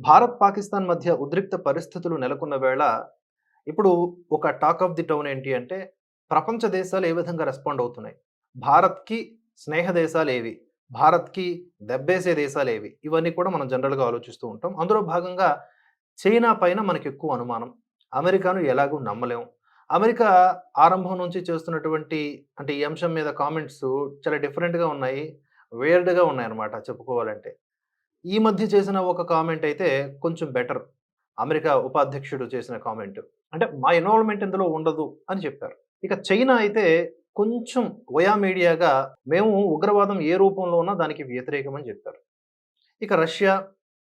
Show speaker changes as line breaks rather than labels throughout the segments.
భారత్ పాకిస్తాన్ మధ్య ఉద్రిక్త పరిస్థితులు నెలకొన్న వేళ ఇప్పుడు ఒక టాక్ ఆఫ్ ది టౌన్ ఏంటి అంటే ప్రపంచ దేశాలు ఏ విధంగా రెస్పాండ్ అవుతున్నాయి? భారత్కి స్నేహ దేశాలు ఏవి? భారత్కి దెబ్బేసే దేశాలు ఏవి? ఇవన్నీ కూడా మనం జనరల్గా ఆలోచిస్తూ ఉంటాం. అందులో భాగంగా చైనా పైన మనకు ఎక్కువ అనుమానం. అమెరికాను ఎలాగూ నమ్మలేము అమెరికా ఆరంభం నుంచి చేస్తున్నటువంటి అంటే ఈ అంశం మీద కామెంట్స్ చాలా డిఫరెంట్గా ఉన్నాయి. వేర్డ్గా ఉన్నాయన్నమాట చెప్పుకోవాలంటే. ఈ మధ్య చేసిన ఒక కామెంట్ అయితే కొంచెం బెటర్. అమెరికా ఉపాధ్యక్షుడు చేసిన కామెంట్. అంటే మా ఇన్వాల్వ్మెంట్ ఇందులో ఉండదు అని చెప్పారు. ఇక చైనా అయితే కొంచెం వయా మీడియాగా మేము ఉగ్రవాదం ఏ రూపంలో ఉన్నా దానికి వ్యతిరేకమని చెప్పారు. ఇక రష్యా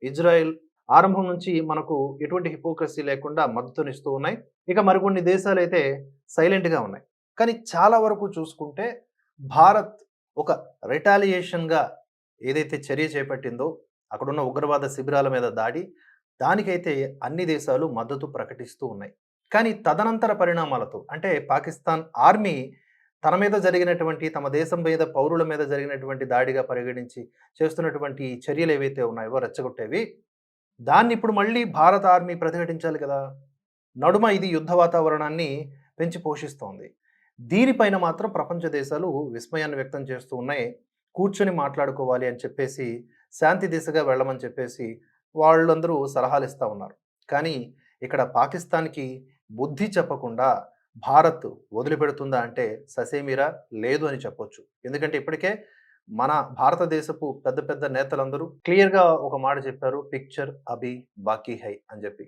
ఇజ్రాయెల్ ఆరంభం నుంచి మనకు ఎటువంటి హిపోక్రసీ లేకుండా మద్దతునిస్తూ ఉన్నాయి. ఇక మరికొన్ని దేశాలు అయితే సైలెంట్గా ఉన్నాయి. కానీ చాలా వరకు చూసుకుంటే భారత్ ఒక రిటాలియేషన్గా ఏదైతే చర్య చేపట్టిందో అక్కడున్న ఉగ్రవాద శిబిరాల మీద దాడి దానికైతే అన్ని దేశాలు మద్దతు ప్రకటిస్తూ ఉన్నాయి. కానీ తదనంతర పరిణామాలతో అంటే పాకిస్తాన్ ఆర్మీ తన మీద జరిగినటువంటి తమ దేశం మీద పౌరుల మీద జరిగినటువంటి దాడిగా పరిగణించి చేస్తున్నటువంటి చర్యలు ఏవైతే ఉన్నాయో రెచ్చగొట్టేవి దాన్ని ఇప్పుడు మళ్ళీ భారత ఆర్మీ ప్రతిఘటించాలి కదా! నడుమ ఇది యుద్ధ వాతావరణాన్ని పెంచి పోషిస్తోంది. దీనిపైన మాత్రం ప్రపంచ దేశాలు విస్మయాన్ని వ్యక్తం చేస్తూ ఉన్నాయి. కూర్చొని మాట్లాడుకోవాలి అని చెప్పేసి శాంతి దిశగా వెళ్ళమని చెప్పేసి వాళ్ళందరూ సలహాలు ఇస్తూ ఉన్నారు. కానీ ఇక్కడ పాకిస్తాన్కి బుద్ధి చెప్పకుండా భారత్ వదిలిపెడుతుందా అంటే ససేమిరా లేదు అని చెప్పొచ్చు. ఎందుకంటే ఇప్పటికే మన భారతదేశపు పెద్ద పెద్ద నేతలందరూ క్లియర్గా ఒక మాట చెప్పారు పిక్చర్ అభి బాకీ హై అని చెప్పి.